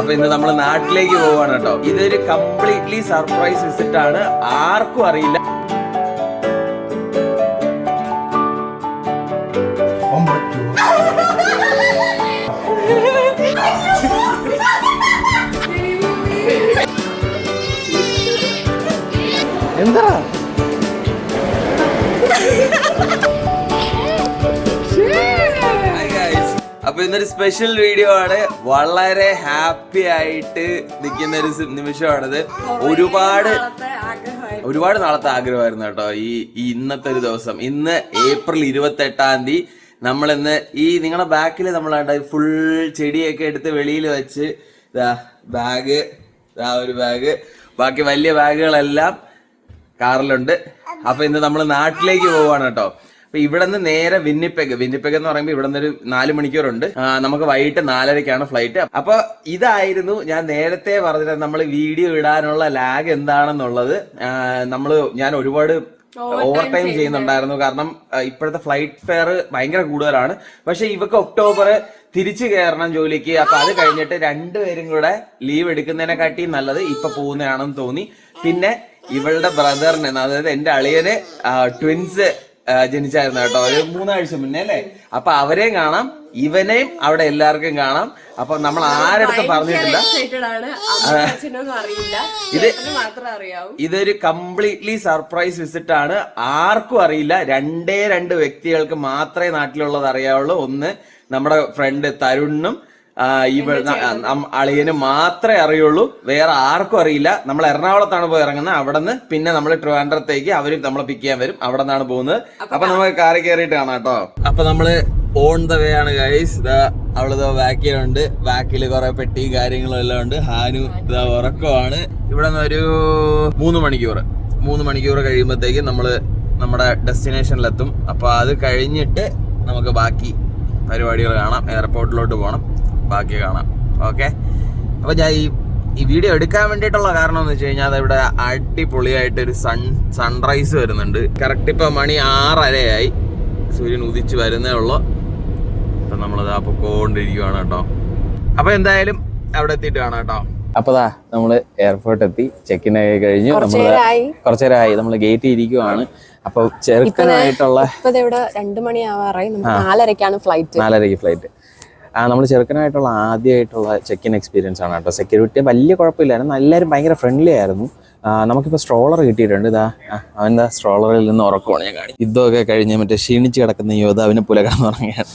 അപ്പൊ ഇന്ന് നമ്മൾ നാട്ടിലേക്ക് പോവാണ് കേട്ടോ. ഇതൊരു കംപ്ലീറ്റ്ലി സർപ്രൈസ് വിസിറ്റ് ആണ്. ആർക്കും അറിയില്ല. എന്താ അപ്പൊ ഇന്നൊരു സ്പെഷ്യൽ വീഡിയോ ആണ്. വളരെ ഹാപ്പി ആയിട്ട് നിൽക്കുന്ന ഒരു നിമിഷമാണിത്. ഒരുപാട് ഒരുപാട് നാളത്തെ ആഗ്രഹമായിരുന്നു കേട്ടോ ഈ ഇന്നത്തെ ഒരു ദിവസം. ഇന്ന് ഏപ്രിൽ ഇരുപത്തി എട്ടാം തീയതി നമ്മൾ ഇന്ന് ഈ നിങ്ങളുടെ ബാക്കിൽ നമ്മൾ ഫുൾ ചെടിയൊക്കെ എടുത്ത് വെളിയിൽ വെച്ച് ഇതാ ബാഗ് ഇതാ ഒരു ബാഗ് ബാക്കി വലിയ ബാഗുകളെല്ലാം കാറിലുണ്ട് അപ്പൊ ഇന്ന് നമ്മൾ നാട്ടിലേക്ക് പോവാണ് കേട്ടോ. അപ്പൊ ഇവിടെ നിന്ന് നേരെ വിന്നിപ്പെഗ്. വിന്നിപ്പെഗ് എന്ന് പറയുമ്പോൾ ഇവിടെ നിന്ന് ഒരു നാല് മണിക്കൂറുണ്ട്. നമുക്ക് വൈകിട്ട് നാലരക്കാണ് ഫ്ലൈറ്റ് അപ്പൊ ഇതായിരുന്നു ഞാൻ നേരത്തെ പറഞ്ഞത് നമ്മൾ വീഡിയോ ഇടാനുള്ള ലാഗ് എന്താണെന്നുള്ളത്. നമ്മൾ ഞാൻ ഒരുപാട് ഓവർ ടൈം ചെയ്യുന്നുണ്ടായിരുന്നു. കാരണം ഇപ്പോഴത്തെ ഫ്ലൈറ്റ് ഫെയർ ഭയങ്കര കൂടുതലാണ്. പക്ഷെ ഇവക്ക് ഒക്ടോബർ തിരിച്ചു കയറണം ജോലിക്ക്. അപ്പൊ അത് കഴിഞ്ഞിട്ട് രണ്ടുപേരും കൂടെ ലീവ് എടുക്കുന്നതിനെക്കാട്ടി നല്ലത് ഇപ്പൊ പോകുന്നതാണെന്ന് തോന്നി. പിന്നെ ഇവളുടെ ബ്രദറിന് അതായത് എന്റെ അളിയന് ട്വിൻസ് ജനിച്ചായിരുന്നു കേട്ടോ. ഒരു മൂന്നാഴ്ച മുന്നേ അല്ലേ? അപ്പൊ അവരെയും കാണാം. ഇവനെയും അവിടെ എല്ലാവർക്കും കാണാം. അപ്പൊ നമ്മൾ ആരടുത്ത് പറഞ്ഞിട്ടില്ല. ഇത് ഇതൊരു കംപ്ലീറ്റ്ലി സർപ്രൈസ് വിസിറ്റ് ആണ്. ആർക്കും അറിയില്ല. രണ്ടേ രണ്ട് വ്യക്തികൾക്ക് മാത്രമേ നാട്ടിലുള്ളത് അറിയാവുള്ളൂ. ഒന്ന് നമ്മുടെ ഫ്രണ്ട് തരുണിനും ആ, ഇവ അളിയനും മാത്രമേ അറിയുള്ളൂ. വേറെ ആർക്കും അറിയില്ല. നമ്മൾ എറണാകുളത്താണ് പോയി ഇറങ്ങുന്നത്. അവിടെ നിന്ന് പിന്നെ നമ്മൾ ട്രിവാൻഡ്രത്തേക്ക് അവർ നമ്മളെ പിക്ക് ചെയ്യാൻ വരും. അവിടെ നിന്നാണ് പോകുന്നത്. അപ്പൊ നമുക്ക് കാറി കയറിയിട്ട് കാണാം കേട്ടോ. അപ്പൊ നമ്മൾ ഓൺ ദ വേ ആണ് ഗൈസ് ഇതാ അവളിതാ ബാക്കിലുണ്ട് ബാക്കിൽ കുറെ പെട്ടി കാര്യങ്ങളും എല്ലാം ഉണ്ട്. ഹാനു ഇതാ ഉറക്കമാണ്. ഇവിടെ നിന്ന് ഒരു മൂന്ന് മണിക്കൂർ. മൂന്ന് മണിക്കൂർ കഴിയുമ്പോഴത്തേക്ക് നമ്മൾ നമ്മുടെ ഡെസ്റ്റിനേഷനിലെത്തും അപ്പൊ അത് കഴിഞ്ഞിട്ട് നമുക്ക് ബാക്കി പരിപാടികൾ കാണാം. എയർപോർട്ടിലോട്ട് പോകണം ബാക്കി കാണാം. ഓക്കെ അപ്പോൾ ഞാൻ ഈ ഈ വീഡിയോ എടുക്കാൻ വേണ്ടിയിട്ടുള്ള കാരണം എന്ന് വെച്ച് കഴിഞ്ഞാൽ ഇവിടെ അടിപൊളിയായിട്ട് ഒരു സൺ സൺറൈസ് വരുന്നുണ്ട്. കറക്റ്റ് ഇപ്പൊ മണി ആറരയായി. സൂര്യൻ ഉദിച്ച് വരുന്നേ ഉള്ളൂ. അപ്പൊ നമ്മളത് അപ്പൊ പോകൊണ്ടിരിക്കുവാണ് കേട്ടോ. അപ്പോൾ എന്തായാലും അവിടെ എത്തിയിട്ട് കാണാം കേട്ടോ. അപ്പൊ ദാ നമ്മൾ എയർപോർട്ട് എത്തി. ചെക്ക് ഇൻ ആയി കഴിഞ്ഞു. നമ്മൾ നമ്മൾ ഗേറ്റ് നമ്മൾ ഗേറ്റിൽ ഇരിക്കുവാണ്. അപ്പൊ ചെറുക്കനായിട്ടുള്ള ഇപ്പൊ ഇവിടെ രണ്ടു മണി ആവാറായി നമുക്ക് നാലരക്കാണ് ഫ്ലൈറ്റ് നാലരക്ക് ഫ്ലൈറ്റ് നമ്മൾ ചെറുക്കനായിട്ടുള്ള ആദ്യമായിട്ടുള്ള ചെക്ക് ഇൻ എക്സ്പീരിയൻസ് ആണ് കേട്ടോ. സെക്യൂരിറ്റി വലിയ കുഴപ്പമില്ലായിരുന്നു. എല്ലാവരും ഭയങ്കര ഫ്രണ്ട്ലി ആയിരുന്നു. നമുക്കിപ്പോൾ സ്ട്രോളർ കിട്ടിയിട്ടുണ്ട്. ഇതാ അവന്റെ സ്ട്രോളറിൽ നിന്ന് ഉറക്കമാണ് ഞാൻ കാണി ഇതൊക്കെ കഴിഞ്ഞ് മറ്റേ ക്ഷീണിച്ച് കിടക്കുന്ന യോദ്ധാവിനെ പോലെ കിടന്നുറങ്ങിയാണ്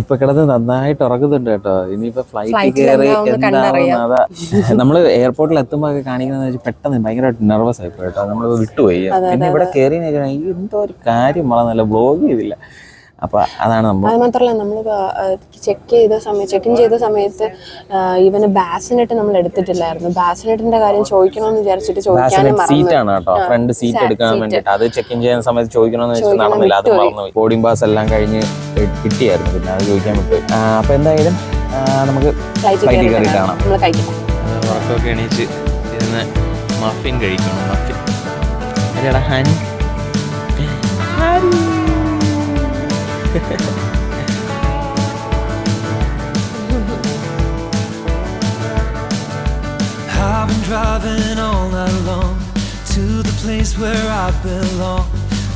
ഇപ്പൊ കിടന്ന് നന്നായിട്ട് ഉറക്കുന്നുണ്ട് കേട്ടോ. ഇനിയിപ്പോ ഫ്ലൈറ്റ് കയറി എന്താണെന്ന് അതാ. നമ്മൾ എയർപോർട്ടിൽ എത്തുമ്പോൾ ഒക്കെ കാണിക്കുന്നത് വെച്ചാൽ പെട്ടെന്ന് ഭയങ്കരമായിട്ട് നെർവസ് ആയിപ്പോയി കേട്ടോ. നമ്മൾ വിട്ടുപോയി. പിന്നെ ഇവിടെ കയറി എന്തോ ഒരു കാര്യം വളരെ നല്ല ബ്ലോഗ് ചെയ്തില്ല. അപ്പൊ അതാണ് നമ്മൾ അത് മാത്രല്ല നമ്മൾ ചെക്ക് ചെയ്ത സമയത്ത് ചെക്ക് ഇൻ ചെയ്ത സമയത്ത് ഇവന് ബാസിനെട്ട് നമ്മൾ എടുത്തിട്ടില്ലായിരുന്നു. ബാസിനെട്ടിന്റെ കാര്യം ചോദിക്കണമെന്ന് വിചാരിച്ചിട്ട് ചോദിക്കാനും ആണ് കേട്ടോ. ഫ്രണ്ട് സീറ്റ് എടുക്കാൻ വേണ്ടിട്ട് അത് ചെക്ക് ഇൻ ചെയ്യുന്ന സമയത്ത് ചോദിക്കണമെന്ന് വെച്ചിട്ട് നടന്നില്ല. അത് മറന്നുപോയി. ബോർഡിംഗ് പാസ് എല്ലാം കഴിഞ്ഞ് കിട്ടിയായിരുന്നു. പിന്നെ അത് ചോദിക്കാൻ വിട്ടു അപ്പോൾ അപ്പൊ എന്തായാലും നമുക്ക് ഫ്ലൈറ്റ് ഫ്ലൈറ്റിൽ കയറി കാണാം. നമ്മൾ കഴിക്കാം ഉറക്കമൊക്കെ എണീച്ച് ഇരുന്ന് മഫിൻ കഴിക്കണം. മഫിൻ അല്ലേടാ ഹാനി I've been driving all night long to the place where I belong.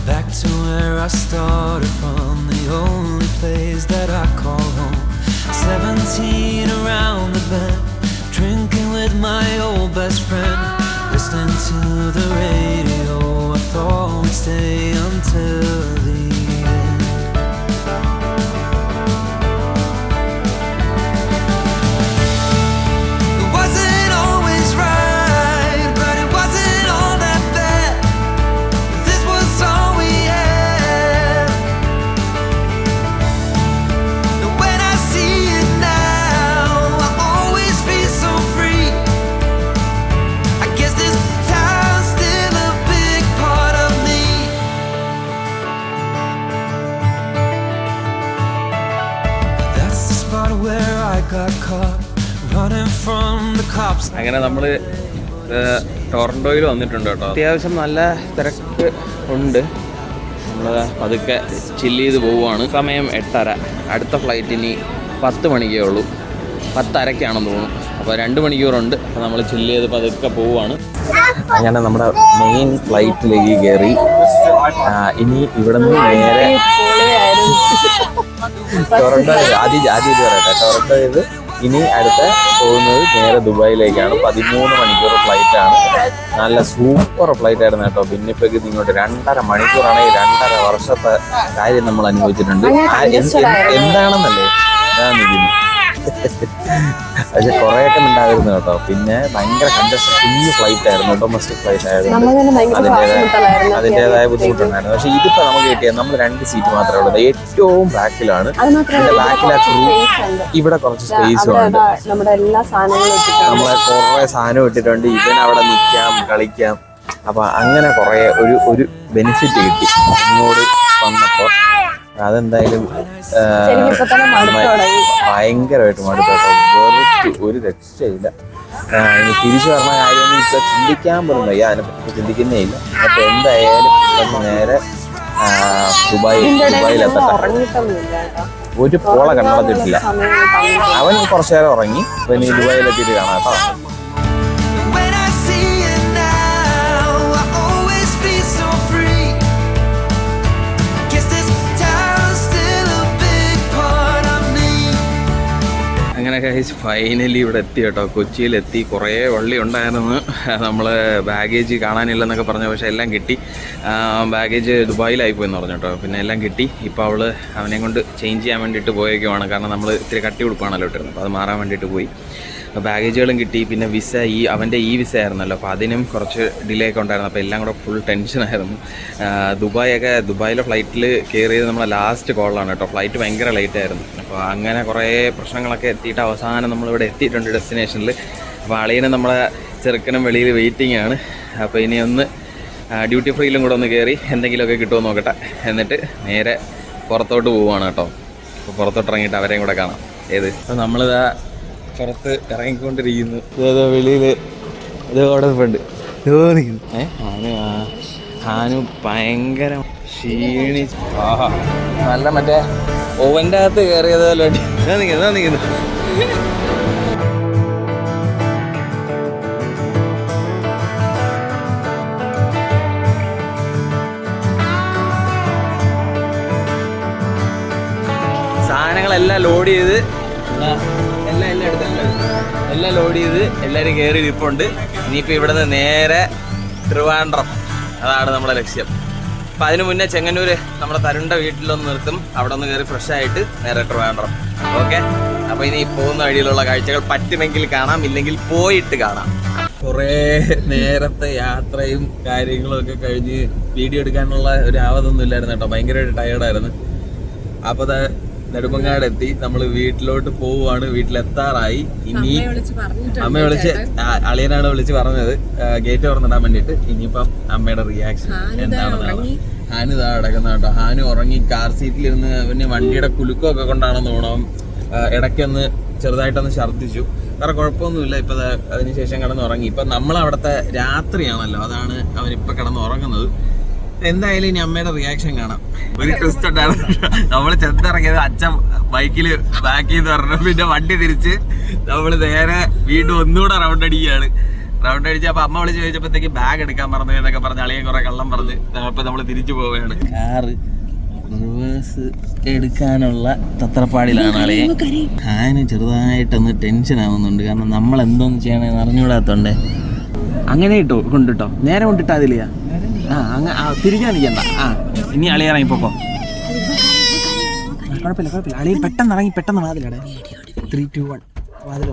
Back to where I started from, the only place that I call home. 17 around the bend, drinking with my old best friend. Listening to the radio, I thought we'd stay until അങ്ങനെ നമ്മൾ ടൊറന്റോയിൽ വന്നിട്ടുണ്ട് കേട്ടോ. അത്യാവശ്യം നല്ല തിരക്ക് ഉണ്ട്. നമ്മൾ പതുക്കെ ചില്ല് ചെയ്ത് പോവുകയാണ് സമയം എട്ടര. അടുത്ത ഫ്ലൈറ്റ് ഇനി പത്ത് മണിക്കേ ഉള്ളൂ. പത്തരക്കാണെന്ന് തോന്നുന്നു. അപ്പോൾ രണ്ട് മണിക്കൂറുണ്ട്. അപ്പോൾ നമ്മൾ ചില്ല് ചെയ്ത് പതുക്കെ പോവുകയാണ് അങ്ങനെ നമ്മുടെ മെയിൻ ഫ്ലൈറ്റിലേക്ക് കയറി ഇനി ഇവിടെ നിന്ന് നേരെ ടൊറന്റോ ആദ്യം ആദ്യം ഇത് പറയട്ടെ. ടൊറന്റോ ഇത് ഇനി അടുത്ത പോകുന്നത് നേരെ ദുബായിലേക്കാണ്. പതിമൂന്ന് മണിക്കൂർ ഫ്ലൈറ്റ് ആണ്. നല്ല സൂപ്പർ ഫ്ലൈറ്റ് ആയിരുന്നു കേട്ടോ. പിന്നെ ഇപ്പൊ ഇങ്ങോട്ട് രണ്ടര മണിക്കൂറാണ്. ഈ രണ്ടര വർഷത്തെ കാര്യം നമ്മൾ അനുഭവിച്ചിട്ടുണ്ട്. എന്താണെന്നല്ലേ? ഞാൻ നിൽക്കുന്നു പക്ഷെ കുറെയൊക്കെ ഉണ്ടായിരുന്നു കേട്ടോ. പിന്നെ ഭയങ്കര കണ്ടസ്റ്റ് കുഞ്ഞു ഫ്ലൈറ്റ് ആയിരുന്നു ഡൊമസ്റ്റിക് ഫ്ലൈറ്റ് ആയിരുന്നു. അതിന്റേതായ അതിന്റെതായ ബുദ്ധിമുട്ടുണ്ടായിരുന്നു. പക്ഷെ ഇതിപ്പോ നമുക്ക് കിട്ടിയത് നമ്മൾ രണ്ട് സീറ്റ് മാത്രമേ ഉള്ളത് ഏറ്റവും ബാക്കിലാണ്. ഇവിടെ ബാക്കിലെ കുറച്ച് സ്പേസ് ഉണ്ട്. ഇവിടെ കുറച്ച് സ്പേസും നമ്മളെ കുറെ സാധനം ഇട്ടിട്ടുണ്ട്. ഇവൻ അവിടെ നിൽക്കാം കളിക്കാം. അപ്പൊ അങ്ങനെ കുറെ ഒരു ഒരു ബെനിഫിറ്റ് കിട്ടി. അങ്ങോട്ട് വന്നപ്പോ അതെന്തായാലും ഭയങ്കരമായിട്ട് മടുത്തോട്ടോ ഒരു രക്ഷയില്ല. ഇനി തിരിച്ചു പറഞ്ഞ കാര്യമൊന്നും ഇപ്പൊ ചിന്തിക്കാൻ പോലും വയ്യ. അതിനെപ്പറ്റി ചിന്തിക്കുന്നേ ഇല്ല. അപ്പൊ എന്തായാലും നേരെ ദുബായ് ദുബായിലെത്തട്ടെ ഒരു പോള തന്നിട്ട് അവൻ കുറച്ചു നേരം ഉറങ്ങി. ഇനി ദുബായിലെത്തിയിട്ട് കാണാം കേട്ടോ. അങ്ങനെ കഴിച്ച് ഫൈനലി ഇവിടെ എത്തി കേട്ടോ. കൊച്ചിയിലെത്തി. കുറേ വള്ളി ഉണ്ടായിരുന്നു. നമ്മൾ ബാഗേജ് കാണാനില്ലെന്നൊക്കെ പറഞ്ഞു പക്ഷേ എല്ലാം കിട്ടി. ബാഗേജ് ദുബായിലായി പോയെന്ന് പറഞ്ഞു കേട്ടോ. പിന്നെ എല്ലാം കിട്ടി. ഇപ്പോൾ അവൾ അവനെ കൊണ്ട് ചേഞ്ച് ചെയ്യാൻ വേണ്ടിയിട്ട് പോയേക്കുവാണ്. കാരണം നമ്മൾ ഇത്തിരി കട്ടി ഉടുപ്പാണല്ലോ ഇട്ടിരുന്നത്. അപ്പോൾ അത് മാറാൻ വേണ്ടിയിട്ട് പോയി. ബാഗേജുകളും കിട്ടി. പിന്നെ വിസ ഈ അവന്റെ ഈ വിസ ആയിരുന്നല്ലോ. അപ്പോൾ അതിനും കുറച്ച് ഡിലേ ഒക്കെ ഉണ്ടായിരുന്നു. അപ്പോൾ എല്ലാം കൂടെ ഫുൾ ടെൻഷനായിരുന്നു ദുബായൊക്കെ ദുബായിലെ ഫ്ലൈറ്റിൽ കയറിയത് നമ്മളെ ലാസ്റ്റ് കോളാണ് കേട്ടോ. ഫ്ലൈറ്റ് ഭയങ്കര ലേറ്റ് ആയിരുന്നു. അപ്പോൾ അങ്ങനെ കുറേ പ്രശ്നങ്ങളൊക്കെ എത്തിയിട്ട് അവസാനം നമ്മളിവിടെ എത്തിയിട്ടുണ്ട് ഡെസ്റ്റിനേഷനിൽ അപ്പോൾ അളിയനെ നമ്മളെ ചെറുക്കനും വെളിയിൽ വെയിറ്റിംഗ് ആണ്. അപ്പോൾ ഇനി ഒന്ന് ഡ്യൂട്ടി ഫ്രീയിലും കൂടെ ഒന്ന് കയറി എന്തെങ്കിലുമൊക്കെ കിട്ടുമോ നോക്കട്ടെ. എന്നിട്ട് നേരെ പുറത്തോട്ട് പോവുകയാണ് കേട്ടോ. അപ്പോൾ പുറത്തോട്ട് ഇറങ്ങിയിട്ട് അവരെയും കൂടെ കാണാം. ഏത്? അപ്പോൾ നമ്മളിതാ പുറത്ത് ഇറങ്ങിക്കൊണ്ടിരിക്കുന്നു. ഇതേതോ വെളിയിൽ ഇത് അവിടെ ഉണ്ട് ഏ? ഹാനു ആ ഹാനു ഭയങ്കര ക്ഷീണി ആഹാ. നല്ല മറ്റേ ഓവന്റെ അകത്ത് കയറിയത് പോലെ ഉണ്ട്. ഇതാ നിൽക്കുന്നു നിൽക്കുന്നു സാധനങ്ങളെല്ലാം ലോഡ് ചെയ്ത്. എല്ലാം എല്ലാം എടുത്ത് എല്ലാം ലോഡ് ചെയ്ത് എല്ലാവരും കയറി ഇരിപ്പുണ്ട് ഇനിയിപ്പോൾ ഇവിടുന്ന് നേരെ ട്രിവാൻഡ്രം അതാണ് നമ്മുടെ ലക്ഷ്യം. അപ്പം അതിന് മുന്നേ ചെങ്ങന്നൂർ നമ്മുടെ തരുണ്ട വീട്ടിലൊന്ന് നിർത്തും. അവിടെ ഒന്ന് കയറി ഫ്രഷ് ആയിട്ട് നേരെ ട്രിവാൻഡ്രം ഓക്കെ? അപ്പോൾ ഇനി പോകുന്ന വഴിയിലുള്ള കാഴ്ചകൾ പറ്റുമെങ്കിൽ കാണാം. ഇല്ലെങ്കിൽ പോയിട്ട് കാണാം. കുറേ നേരത്തെ യാത്രയും കാര്യങ്ങളും ഒക്കെ കഴിഞ്ഞ് വീഡിയോ എടുക്കാനുള്ള ഒരു ആവതൊന്നും ഇല്ലായിരുന്നു കേട്ടോ. ഭയങ്കരമായിട്ട് ടയേർഡായിരുന്നു അപ്പോൾ നെടുമങ്ങാട് എത്തി നമ്മൾ വീട്ടിലോട്ട് പോവുകയാണ് വീട്ടിലെത്താറായി. ഇനി അമ്മ വിളിച്ച് അളിയനാണ് വിളിച്ച് പറഞ്ഞത്. ഗേറ്റ് തുറന്നിടാൻ വേണ്ടിട്ട് ഇനിയിപ്പം അമ്മയുടെ റിയാക്ഷൻ എന്താണെന്നാണ് ഹാനു ഇതാ കിടക്കുന്ന കേട്ടോ. ഹാനു ഉറങ്ങി. കാർ സീറ്റിലിരുന്ന് പിന്നെ വണ്ടിയുടെ കുലുക്കമൊക്കെ കൊണ്ടാണെന്ന് തോന്നണം. ഇടയ്ക്കൊന്ന് ചെറുതായിട്ടൊന്ന് ഛർദ്ദിച്ചു. വേറെ കുഴപ്പമൊന്നുമില്ല. ഇപ്പൊ അതിനുശേഷം കിടന്ന് ഉറങ്ങി ഇപ്പൊ നമ്മളവിടുത്തെ രാത്രിയാണല്ലോ. അതാണ് അവൻ ഇപ്പൊ കിടന്ന് ഉറങ്ങുന്നത് എന്തായാലും ഇനി അമ്മയുടെ റിയാക്ഷൻ കാണാം. ഒരു ട്വിസ്റ്റ് ഉണ്ടായിരുന്നു. നമ്മൾ ചെന്നിറങ്ങിയത് അച്ഛൻ ബൈക്കിൽ ബാക്കിൽ നിന്ന് പറഞ്ഞു. പിന്നെ വണ്ടി തിരിച്ച് നമ്മൾ നേരെ വീണ്ടും ഒന്നുകൂടെ റൗണ്ട് അടിക്കുകയാണ്. റൗണ്ട് അടിച്ച് അപ്പൊ അമ്മ വിളിച്ച് ചോദിച്ചപ്പോഴത്തേക്ക് ബാഗ് എടുക്കാൻ പറഞ്ഞു എന്നൊക്കെ പറഞ്ഞ് അളിയൻ കുറെ കള്ളം പറഞ്ഞ് അപ്പൊ നമ്മൾ തിരിച്ചു പോവുകയാണ്. കാറ് റിവേഴ്സ് എടുക്കാനുള്ള തത്രപ്പാടിലാണ് അളിയെ ഹാന് ചെറുതായിട്ടൊന്ന് ടെൻഷൻ ആവുന്നുണ്ട്. കാരണം നമ്മൾ എന്തോന്ന് ചെയ്യണമെന്ന് അറിഞ്ഞുകൂടാത്തോണ്ടേ. അങ്ങനെ ഇട്ടോ കൊണ്ടിട്ടോ. നേരെ കൊണ്ടിട്ടാ അതിലെയാ. ആ അങ്ങ ആ, തിരിക്കാൻ നിൽക്കണ്ട ആ ഇനി അളി ഇറങ്ങി പോക്കോ. കുഴപ്പമില്ല കുഴപ്പമില്ല. അളി പെട്ടെന്ന് ഇറങ്ങി പെട്ടെന്ന് വാതിലടെ ത്രീ ടു വൺ വാതിൽ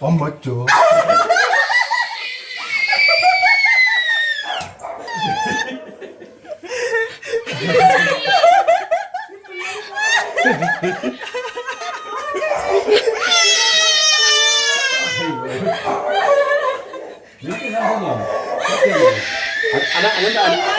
엄마 쪽. 이렇게 하더니 안안 한다 안 한다.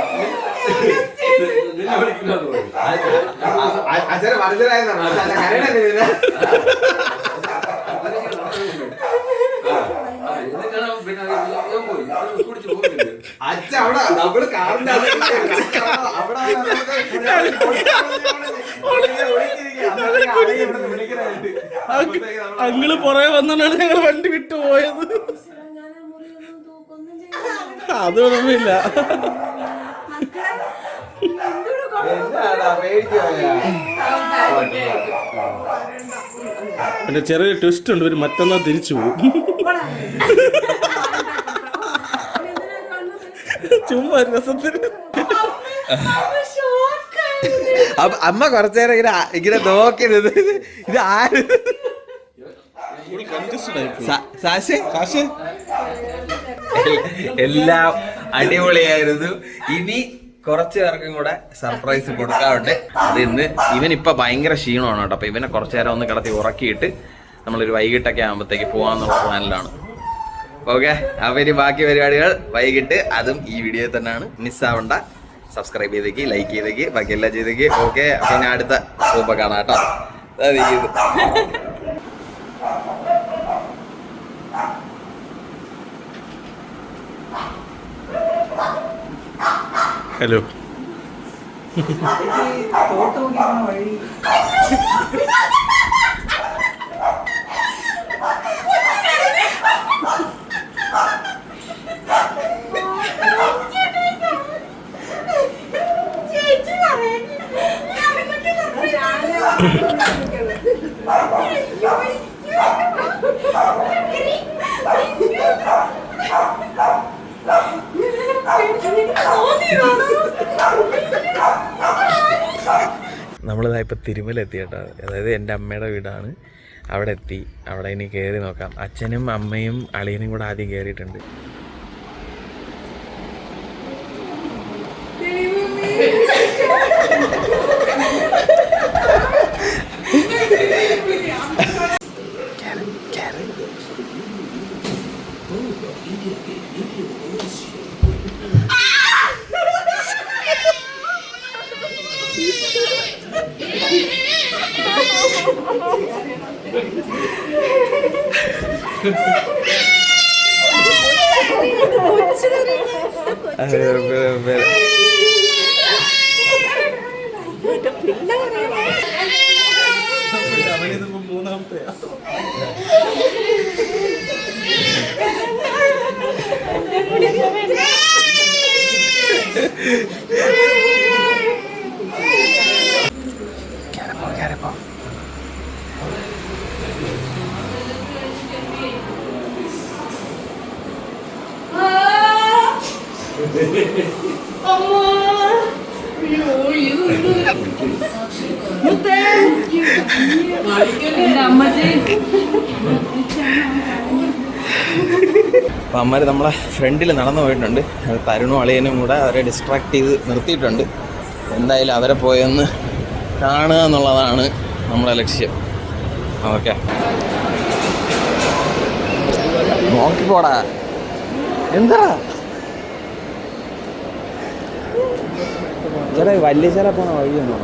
അച്ഛനെ മനസ്സിലായെന്നാണ് അച്ഛൻ കരയണ അച്ഛ അവിടെ നമ്മൾ കാറിന്റെ അവിടെ അങ്ങൾ പുറകെ വന്നാണ് ഞങ്ങൾ വണ്ടി വിട്ടു പോയത്. അത് എന്റെ ചെറിയ ട്വിസ്റ്റ് ഉണ്ട് ഒരു മറ്റന്നാ തിരിച്ചു പോകും. ചുമ്മാ രസത്തിന്. അമ്മ കുറച്ചേരം ഇങ്ങനെ ഇങ്ങനെ നോക്കി ഇത് ആര്? എല്ലാം അടിപൊളിയായിരുന്നു. ഇനി കുറച്ച് പേർക്കും കൂടെ സർപ്രൈസ് കൊടുക്കാറുണ്ട്. അത് ഇന്ന് ഇവൻ ഇപ്പൊ ഭയങ്കര ക്ഷീണമാണ് കേട്ടോ. അപ്പൊ ഇവനെ കുറച്ചു നേരം ഒന്ന് കിടത്തി ഉറക്കിയിട്ട് നമ്മളൊരു വൈകിട്ടൊക്കെ ആകുമ്പോഴത്തേക്ക് പോകാന്നുള്ള പ്ലാനിലാണ് ഓക്കെ അവർ ബാക്കി പരിപാടികൾ വൈകിട്ട് അതും ഈ വീഡിയോയിൽ തന്നെയാണ്. മിസ്സാവണ്ട സബ്സ്ക്രൈബ് ചെയ്തേക്ക് ലൈക്ക് ചെയ്തേക്ക് ബാക്കി എല്ലാം ചെയ്തേക്ക്. ഓക്കെ ഇനി അടുത്ത സൂപ്പർ കാണാം കേട്ടോ. ദാ ഇരിക്കുന്നു. ഹലോ നമ്മളിതാ ഇപ്പോൾ തിരുമല എത്തി കേട്ടോ അതായത് എന്റെ അമ്മയുടെ വീടാണ്. അവിടെ എത്തി. അവിടെ ഇനി കയറി നോക്കാം. അച്ഛനും അമ്മയും അളിയനും കൂടെ ആദ്യം കയറിയിട്ടുണ്ട് മൂന്നാമത്തെ അപ്പം അമ്മമാർ നമ്മളെ ഫ്രണ്ടിൽ നടന്നു പോയിട്ടുണ്ട്. തരുണും അളിയനും കൂടെ അവരെ ഡിസ്ട്രാക്ട് ചെയ്ത് നിർത്തിയിട്ടുണ്ട്. എന്തായാലും അവരെ പോയെന്ന് കാണുക എന്നുള്ളതാണ് നമ്മളെ ലക്ഷ്യം. ഓക്കെ. നോക്കിപ്പോടാ. എന്താ ചേട്ടാ വല്യച്ചേര പോണ വഴിയൊന്നും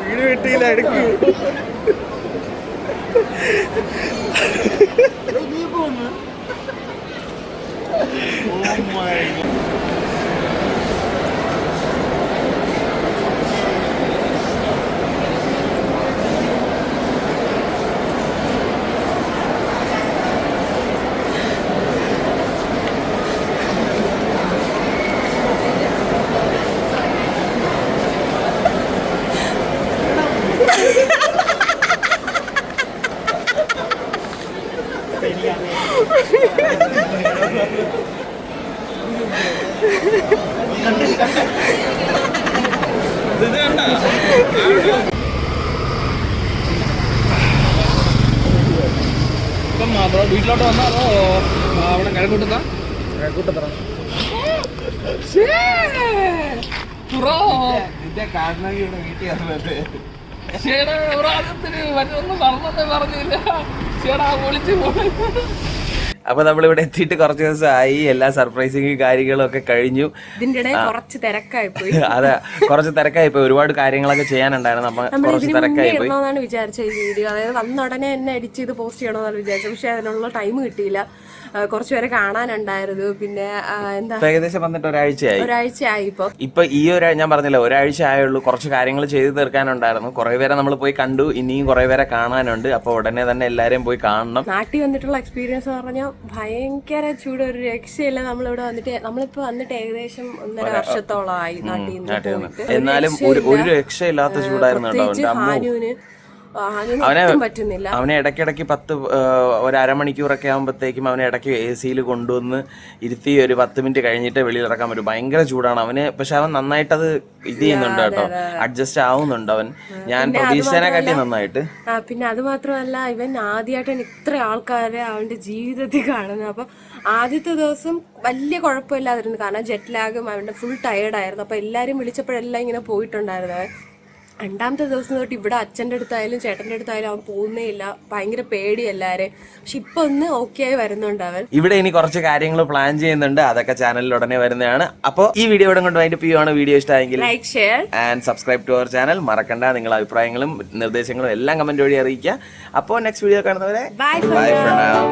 വീട് വെട്ടിയില്ല എടുക്ക് നീ പോന്നു അപ്പൊ നമ്മളിവിടെ എത്തിയിട്ട് കുറച്ച് ദിവസമായി. എല്ലാ സർപ്രൈസിങ് കാര്യങ്ങളും ഒക്കെ കഴിഞ്ഞു. ഇതിന്റെ ഇടയിൽ കുറച്ച് തിരക്കായി പോയി. അതെ കുറച്ച് തിരക്കായി പോയി. ഒരുപാട് കാര്യങ്ങളൊക്കെ ചെയ്യാനുണ്ടായിരുന്നു. അപ്പൊ കുറച്ച് തിരക്കായി പോയി. വിചാരിച്ചത് ഈ വീഡിയോ. അതായത് വന്ന ഉടനെ തന്നെ എഡിറ്റ് ചെയ്ത് പോസ്റ്റ് ചെയ്യണമെന്നാണ് വിചാരിച്ചത്. പക്ഷെ അതിനുള്ള ടൈം കിട്ടിയില്ല. കുറച്ച് പേരെ കാണാനുണ്ടായിരുന്നു. പിന്നെ എന്താ? ഏകദേശം വന്നിട്ട് ഒരാഴ്ചയായി. ഒരാഴ്ചയായി ഇപ്പൊ. ഇപ്പൊ ഈ ഒരു ഞാൻ പറഞ്ഞില്ല ഒരാഴ്ച ആയുള്ളൂ. കുറച്ച് കാര്യങ്ങൾ ചെയ്തു തീർക്കാനുണ്ടായിരുന്നു. കുറെ പേരെ നമ്മൾ പോയി കണ്ടു. ഇനിയും കുറെ പേരെ കാണാനുണ്ട്. അപ്പൊ ഉടനെ തന്നെ എല്ലാരെയും പോയി കാണണം. നാട്ടിൽ വന്നിട്ടുള്ള എക്സ്പീരിയൻസ് എന്ന് പറഞ്ഞാൽ ഭയങ്കര ചൂട്. ഒരു രക്ഷയില്ല നമ്മളിവിടെ വന്നിട്ട്. നമ്മളിപ്പോ വന്നിട്ട് ഏകദേശം ഒന്നര വർഷത്തോളമായി നാട്ടിൽ നിന്ന് എന്നാലും ഒരു രക്ഷയില്ലാത്ത ചൂടായിരുന്നു ഹാനുവിന് അവനെ- അവനെ ഇടയ്ക്കിടയ്ക്ക് പത്ത് ഒരു അരമണിക്കൂറൊക്കെ ആകുമ്പോഴത്തേക്കും അവനെ ഇടയ്ക്ക് എ സിയിൽ കൊണ്ടുവന്ന് ഇരുത്തി ഒരു പത്ത് മിനിറ്റ് കഴിഞ്ഞിട്ട് വെളിയിൽ ഇറക്കാൻ പറ്റും. ഭയങ്കര ചൂടാണ് അവന്. പക്ഷെ അവൻ നന്നായിട്ട് അത് ഇത് ചെയ്യുന്നുണ്ട് കേട്ടോ. അഡ്ജസ്റ്റ് ആവുന്നുണ്ട് അവൻ. ഞാൻ പ്രതീക്ഷനെ കാട്ടി നന്നായിട്ട്. പിന്നെ അത് മാത്രമല്ല ഇവൻ ആദ്യമായിട്ടാണ് ഇത്ര ആൾക്കാരെ അവന്റെ ജീവിതത്തിൽ കാണുന്നത്. അപ്പൊ ആദ്യത്തെ ദിവസം വലിയ കുഴപ്പമില്ലാതിരുന്നു. കാരണം ജെറ്റ് ലാഗും അവന്റെ ഫുൾ ടയേർഡായിരുന്നു അപ്പൊ എല്ലാരും വിളിച്ചപ്പോഴെല്ലാം ഇങ്ങനെ പോയിട്ടുണ്ടായിരുന്നു. രണ്ടാമത്തെ ദിവസം തൊട്ട് ഇവിടെ അച്ഛന്റെ അടുത്തായാലും ചേട്ടന്റെ അടുത്തായാലും അവൻ പോകുന്നേ ഇല്ല. ഭയങ്കര പേടി എല്ലാവരെയും പക്ഷെ ഇപ്പൊ ഒന്ന് ഓക്കെ ആയി വരുന്നുണ്ട് അവൻ. ഇവിടെ ഇനി കുറച്ച് കാര്യങ്ങൾ പ്ലാൻ ചെയ്യുന്നുണ്ട്. അതൊക്കെ ചാനലിൽ ഉടനെ വരുന്നതാണ്. അപ്പോൾ ഈ വീഡിയോ ഇവിടെ കൊണ്ട് വൈൻഡപ്പ് ചെയ്യുവാണ്. വീഡിയോ ഇഷ്ടമായെങ്കിൽ like share and subscribe to our channel മറക്കണ്ട. നിങ്ങളുടെ അഭിപ്രായങ്ങളും നിർദ്ദേശങ്ങളും എല്ലാം കമന്റ് വഴി അറിയിക്കുക. അപ്പോൾ നെക്സ്റ്റ് വീഡിയോ കാണുന്നവരെ ബൈ നൗ